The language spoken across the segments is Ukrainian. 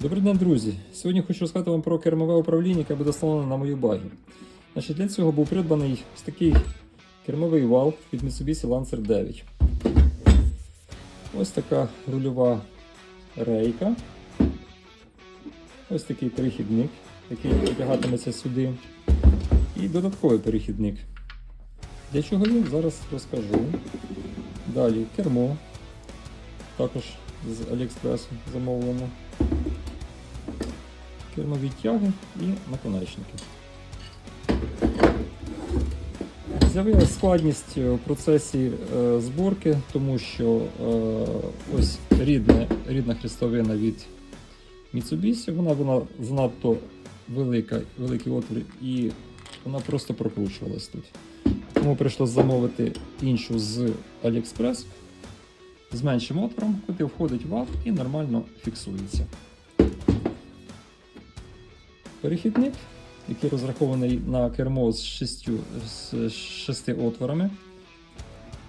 Добрий день, друзі! Сьогодні хочу розказати вам про кермове управління, яке буде встановлене на мою багі. Значить, для цього був придбаний ось такий кермовий вал від Mitsubishi Lancer 9. Ось така рульова рейка. Ось такий перехідник, який потягатиметься сюди. І додатковий перехідник. Для чого він, зараз розкажу. Далі кермо. Також з AliExpress замовлено кермові тяги і наконечники. З'явилася складність у процесі е, зборки, тому що е, ось рідне, рідна хрестовина від Mitsubishi, вона, вона занадто велика, великий отвір і вона просто прокручувалась тут. Тому прийшлося замовити іншу з AliExpress з меншим отвором, куди входить вал і нормально фіксується. Перехідник, який розрахований на кермо з шістю, з шести отворами,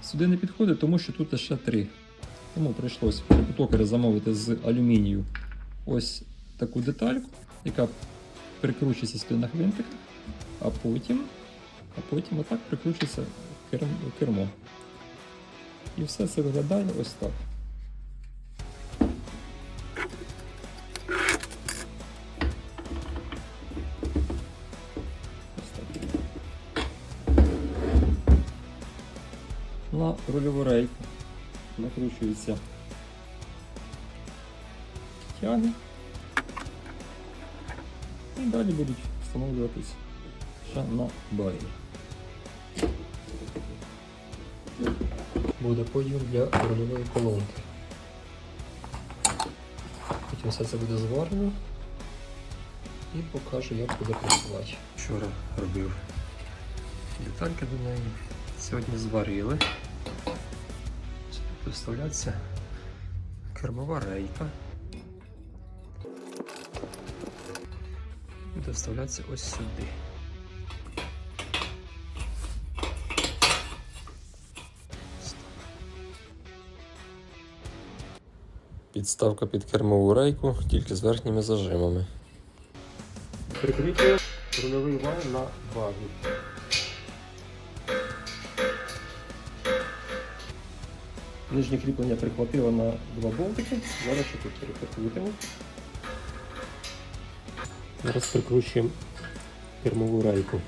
сюди не підходить, тому що тут лише три. Тому прийшлося у замовити з алюмінію ось таку детальку, яка прикручується сюди на гвинтиках, а потім, а потім отак прикручується керм- кермо. І все це виглядає ось так. На рульову рейку накручуються тяги. І далі будуть встановлюватись ще на барі. Буде поділ для рульової колонки. Потім все це буде зварено і покажу, як буде працювати. Вчора робив детальки до неї. Сьогодні зварили. Буде вставлятися кермова рейка. Буде вставлятися ось сюди. Підставка під кермову рейку, тільки з верхніми зажимами. Прикріплюю рульовий вал на багі. Нижнє кріплення прихватило на два болтики. Зараз ще тут перекрутимо. Зараз прикручуємо кермову рейку.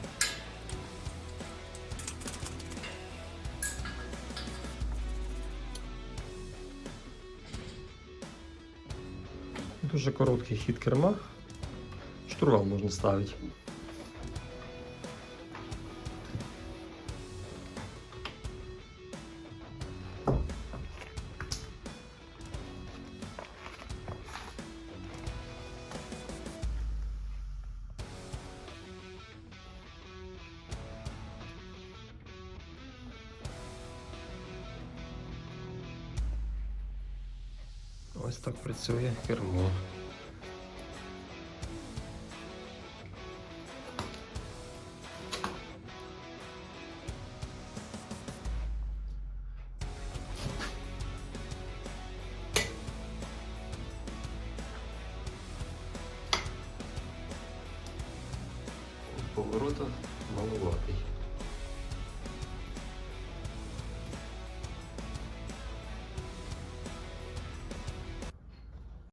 Дуже короткий хід керма. Штурвал можна ставити. Ось так працює кермо. Поворота маловатий.